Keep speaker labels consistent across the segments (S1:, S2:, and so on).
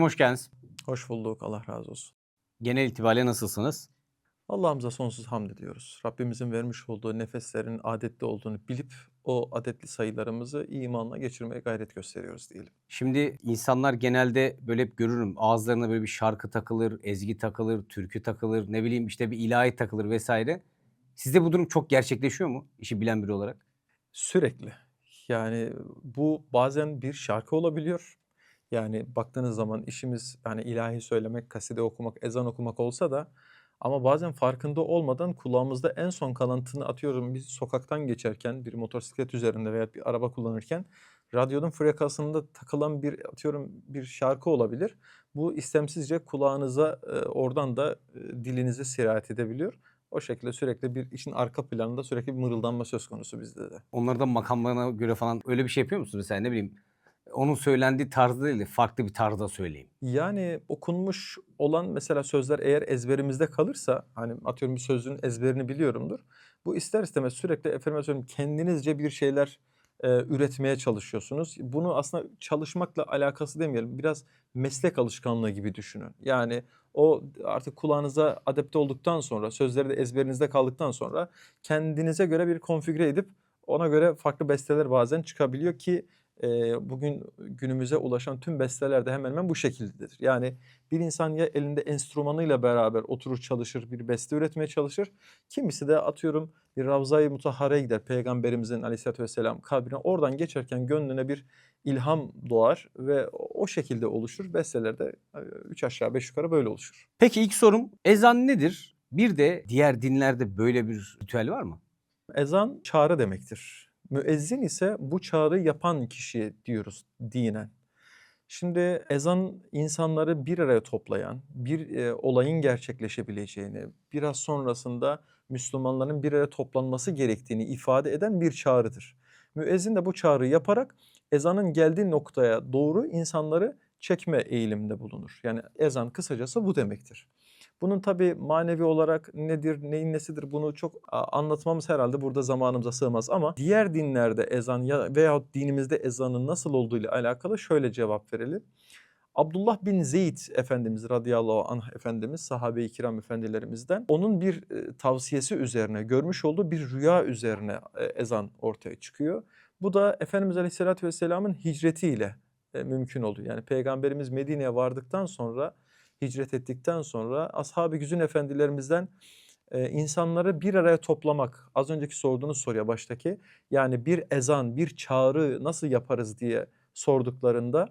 S1: Hocam hoş geldiniz.
S2: Hoş bulduk. Allah razı olsun.
S1: Genel itibariyle nasılsınız?
S2: Allah'ımıza sonsuz hamd ediyoruz. Rabbimizin vermiş olduğu nefeslerin adetli olduğunu bilip o adetli sayılarımızı imanla geçirmeye gayret gösteriyoruz diyelim.
S1: Şimdi insanlar genelde böyle hep görürüm ağızlarına böyle bir şarkı takılır, ezgi takılır, türkü takılır, ne bileyim işte bir ilahi takılır vesaire. Sizde bu durum çok gerçekleşiyor mu? İşi bilen biri olarak.
S2: Sürekli. Yani bu bazen bir şarkı olabiliyor. Yani baktığınız zaman işimiz yani ilahi söylemek, kaside okumak, ezan okumak olsa da ama bazen farkında olmadan kulağımızda en son kalıntını atıyorum biz sokaktan geçerken bir motosiklet üzerinde veya bir araba kullanırken radyonun frekansında takılan bir atıyorum bir şarkı olabilir. Bu istemsizce kulağınıza e, oradan da e, dilinize sirayet edebiliyor. O şekilde sürekli bir işin arka planında sürekli bir mırıldanma söz konusu bizde de.
S1: Onları da makamlarına göre falan öyle bir şey yapıyor musunuz? Mesela ne bileyim onun söylendiği tarzda değil de farklı bir tarzda söyleyeyim.
S2: Yani okunmuş olan mesela sözler eğer ezberimizde kalırsa hani atıyorum bir sözün ezberini biliyorumdur. Bu ister istemez sürekli efendim söyleyeyim kendinizce bir şeyler e, üretmeye çalışıyorsunuz. Bunu aslında çalışmakla alakası demeyelim. Biraz meslek alışkanlığı gibi düşünün. Yani o artık kulağınıza adapte olduktan sonra sözleri de ezberinizde kaldıktan sonra kendinize göre bir konfigüre edip ona göre farklı besteler bazen çıkabiliyor ki e, bugün günümüze ulaşan tüm besteler de hemen hemen bu şekildedir. Yani bir insan ya elinde enstrümanıyla beraber oturur çalışır bir beste üretmeye çalışır. Kimisi de atıyorum bir Ravza-i Mutahhare'ye gider Peygamberimizin aleyhissalatü vesselam kabrine. Oradan geçerken gönlüne bir ilham doğar ve o şekilde oluşur. Besteler de e, üç aşağı beş yukarı böyle oluşur.
S1: Peki ilk sorum ezan nedir? Bir de diğer dinlerde böyle bir ritüel var mı?
S2: Ezan çağrı demektir. Müezzin ise bu çağrı yapan kişi diyoruz dinen. Şimdi ezan insanları bir araya toplayan, bir e, olayın gerçekleşebileceğini, biraz sonrasında Müslümanların bir araya toplanması gerektiğini ifade eden bir çağrıdır. Müezzin de bu çağrıyı yaparak ezanın geldiği noktaya doğru insanları çekme eğiliminde bulunur. Yani ezan kısacası bu demektir. Bunun tabi manevi olarak nedir, neyin nesidir bunu çok anlatmamız herhalde burada zamanımıza sığmaz ama diğer dinlerde ezan ya veyahut dinimizde ezanın nasıl olduğu ile alakalı şöyle cevap verelim. Abdullah bin Zeyd Efendimiz radıyallahu anh Efendimiz sahabe-i kiram efendilerimizden onun bir e, tavsiyesi üzerine görmüş olduğu bir rüya üzerine e, ezan ortaya çıkıyor. Bu da Efendimiz Aleyhisselatü Vesselam'ın hicretiyle e, mümkün oldu. Yani Peygamberimiz Medine'ye vardıktan sonra hicret ettikten sonra ashab-ı güzün efendilerimizden e, insanları bir araya toplamak az önceki sorduğunuz soruya baştaki yani bir ezan bir çağrı nasıl yaparız diye sorduklarında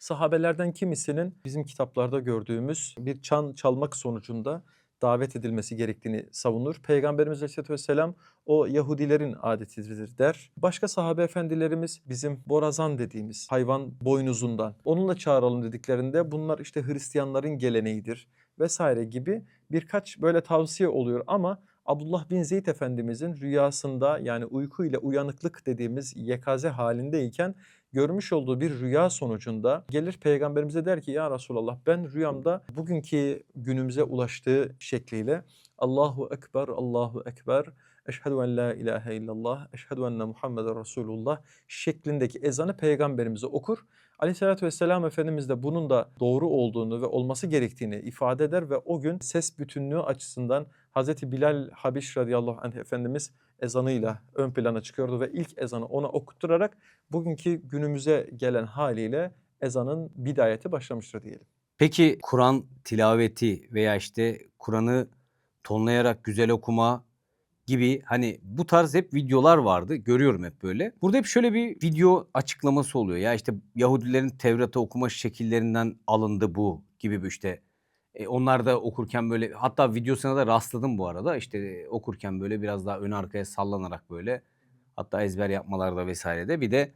S2: sahabelerden kimisinin bizim kitaplarda gördüğümüz bir çan çalmak sonucunda davet edilmesi gerektiğini savunur. Peygamberimiz Aleyhisselatü Vesselam o Yahudilerin adetidir der. Başka sahabe efendilerimiz bizim borazan dediğimiz hayvan boynuzundan onunla çağıralım dediklerinde bunlar işte Hristiyanların geleneğidir vesaire gibi birkaç böyle tavsiye oluyor ama Abdullah bin Zeyd Efendimizin rüyasında yani uyku ile uyanıklık dediğimiz yekaze halindeyken görmüş olduğu bir rüya sonucunda gelir peygamberimize der ki ya Resulallah ben rüyamda bugünkü günümüze ulaştığı şekliyle Allahu Ekber, Allahu Ekber, Eşhedü en la ilahe illallah, eşhedü enne Muhammeden Resulullah şeklindeki ezanı peygamberimize okur. Aleyhissalatü vesselam Efendimiz de bunun da doğru olduğunu ve olması gerektiğini ifade eder ve o gün ses bütünlüğü açısından Hazreti Bilal Habiş radıyallahu anh Efendimiz ezanıyla ön plana çıkıyordu ve ilk ezanı ona okutturarak bugünkü günümüze gelen haliyle ezanın bidayeti başlamıştır diyelim.
S1: Peki Kur'an tilaveti veya işte Kur'an'ı tonlayarak güzel okuma gibi hani bu tarz hep videolar vardı. Görüyorum hep böyle. Burada hep şöyle bir video açıklaması oluyor. Ya işte Yahudilerin Tevrat'ı okuma şekillerinden alındı bu gibi bir işte. E, onlar da okurken böyle hatta videosuna da rastladım bu arada. İşte e, okurken böyle biraz daha ön arkaya sallanarak böyle hatta ezber yapmalarda vesairede bir de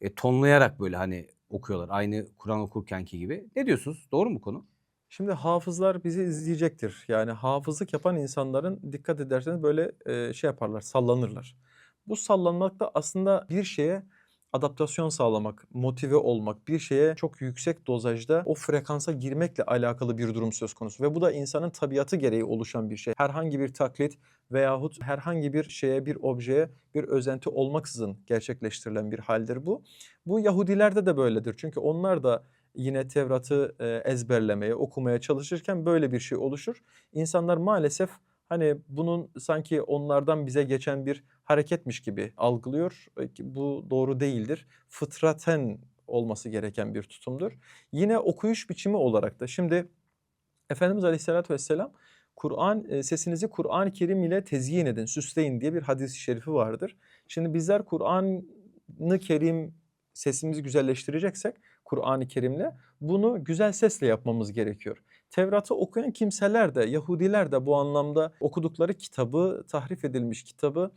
S1: e, tonlayarak böyle hani okuyorlar. Aynı Kur'an okurkenki gibi. Ne diyorsunuz? Doğru mu konu?
S2: Şimdi hafızlar bizi izleyecektir. Yani hafızlık yapan insanların dikkat ederseniz böyle e, şey yaparlar, sallanırlar. Bu sallanmak da aslında bir şeye adaptasyon sağlamak, motive olmak, bir şeye çok yüksek dozajda o frekansa girmekle alakalı bir durum söz konusu. Ve bu da insanın tabiatı gereği oluşan bir şey. Herhangi bir taklit veyahut herhangi bir şeye, bir objeye bir özenti olmaksızın gerçekleştirilen bir haldir bu. Bu Yahudilerde de böyledir. Çünkü onlar da yine Tevrat'ı ezberlemeye, okumaya çalışırken böyle bir şey oluşur. İnsanlar maalesef hani bunun sanki onlardan bize geçen bir hareketmiş gibi algılıyor. E, Bu doğru değildir. Fıtraten olması gereken bir tutumdur. Yine okuyuş biçimi olarak da şimdi Efendimiz Aleyhisselatü Vesselam Kur'an e, sesinizi Kur'an-ı Kerim ile tezyin edin, süsleyin diye bir hadis-i şerifi vardır. Şimdi bizler Kur'an-ı Kerim sesimizi güzelleştireceksek Kur'an-ı Kerim'le bunu güzel sesle yapmamız gerekiyor. Tevrat'ı okuyan kimseler de Yahudiler de bu anlamda okudukları kitabı, tahrif edilmiş kitabı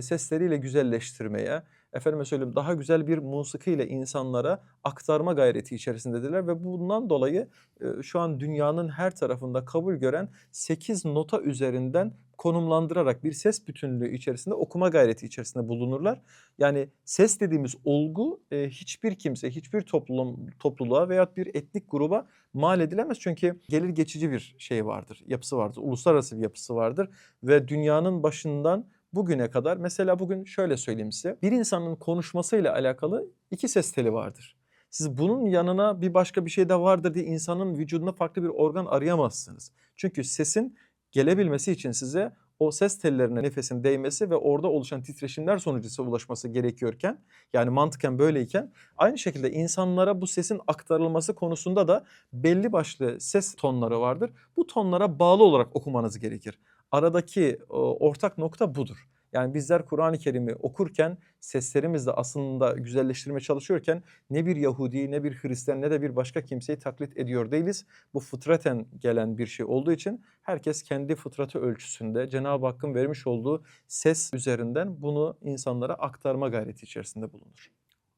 S2: sesleriyle güzelleştirmeye, efendime söyleyeyim daha güzel bir musikiyle insanlara aktarma gayreti içerisindedirler ve bundan dolayı e, şu an dünyanın her tarafında kabul gören 8 nota üzerinden konumlandırarak bir ses bütünlüğü içerisinde okuma gayreti içerisinde bulunurlar. Yani ses dediğimiz olgu e, hiçbir kimse, hiçbir toplum topluluğa veya bir etnik gruba mal edilemez. Çünkü gelir geçici bir şey vardır, yapısı vardır, uluslararası bir yapısı vardır ve dünyanın başından bugüne kadar mesela bugün şöyle söyleyeyim size. Bir insanın konuşmasıyla alakalı iki ses teli vardır. Siz bunun yanına bir başka bir şey de vardır diye insanın vücudunda farklı bir organ arayamazsınız. Çünkü sesin gelebilmesi için size o ses tellerine nefesin değmesi ve orada oluşan titreşimler sonucu ulaşması gerekiyorken yani mantıken böyleyken aynı şekilde insanlara bu sesin aktarılması konusunda da belli başlı ses tonları vardır. Bu tonlara bağlı olarak okumanız gerekir. Aradaki o, ortak nokta budur. Yani bizler Kur'an-ı Kerim'i okurken seslerimizle aslında güzelleştirmeye çalışıyorken ne bir Yahudi ne bir Hristiyan ne de bir başka kimseyi taklit ediyor değiliz. Bu fıtraten gelen bir şey olduğu için herkes kendi fıtratı ölçüsünde Cenab-ı Hakk'ın vermiş olduğu ses üzerinden bunu insanlara aktarma gayreti içerisinde bulunur.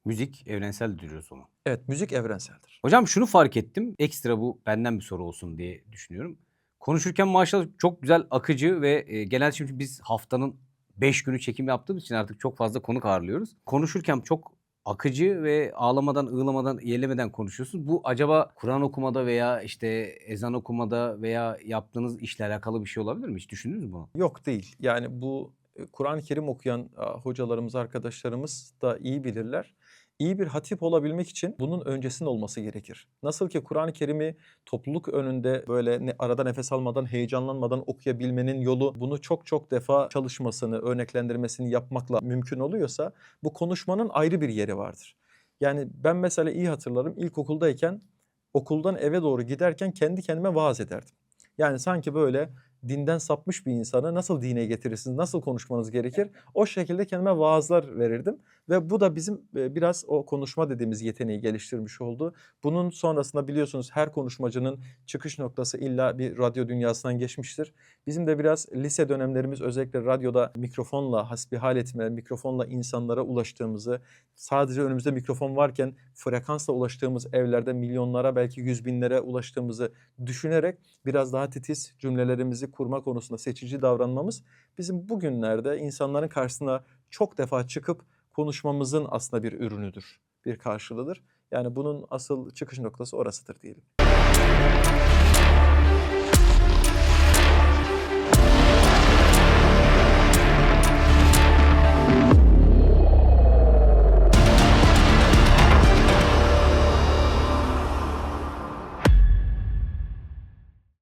S1: Müzik evrensel diyoruz onu.
S2: Evet müzik evrenseldir.
S1: Hocam şunu fark ettim. Ekstra bu benden bir soru olsun diye düşünüyorum. Konuşurken maşallah çok güzel akıcı ve e, genelde şimdi biz haftanın 5 günü çekim yaptığımız için artık çok fazla konuk ağırlıyoruz. Konuşurken çok akıcı ve ağlamadan, ığlamadan, iyelemeden konuşuyorsunuz. Bu acaba Kur'an okumada veya işte ezan okumada veya yaptığınız işle alakalı bir şey olabilir mi? Hiç düşündünüz mü bunu?
S2: Yok değil. Yani bu e, Kur'an-ı Kerim okuyan hocalarımız, arkadaşlarımız da iyi bilirler. İyi bir hatip olabilmek için bunun öncesinin olması gerekir. Nasıl ki Kur'an-ı Kerim'i topluluk önünde böyle arada nefes almadan, heyecanlanmadan okuyabilmenin yolu bunu çok çok defa çalışmasını, örneklendirmesini yapmakla mümkün oluyorsa bu konuşmanın ayrı bir yeri vardır. Yani ben mesela iyi hatırlarım ilkokuldayken okuldan eve doğru giderken kendi kendime vaaz ederdim. Yani sanki böyle dinden sapmış bir insanı nasıl dine getirirsiniz, nasıl konuşmanız gerekir? O şekilde kendime vaazlar verirdim ve bu da bizim e, biraz o konuşma dediğimiz yeteneği geliştirmiş oldu. Bunun sonrasında biliyorsunuz her konuşmacının çıkış noktası illa bir radyo dünyasından geçmiştir. Bizim de biraz lise dönemlerimiz özellikle radyoda mikrofonla hasbihal etme, mikrofonla insanlara ulaştığımızı, sadece önümüzde mikrofon varken frekansla ulaştığımız evlerde milyonlara belki yüz binlere ulaştığımızı düşünerek biraz daha titiz cümlelerimizi kurma konusunda seçici davranmamız bizim bugünlerde insanların karşısına çok defa çıkıp konuşmamızın aslında bir ürünüdür, bir karşılığıdır. Yani bunun asıl çıkış noktası orasıdır diyelim.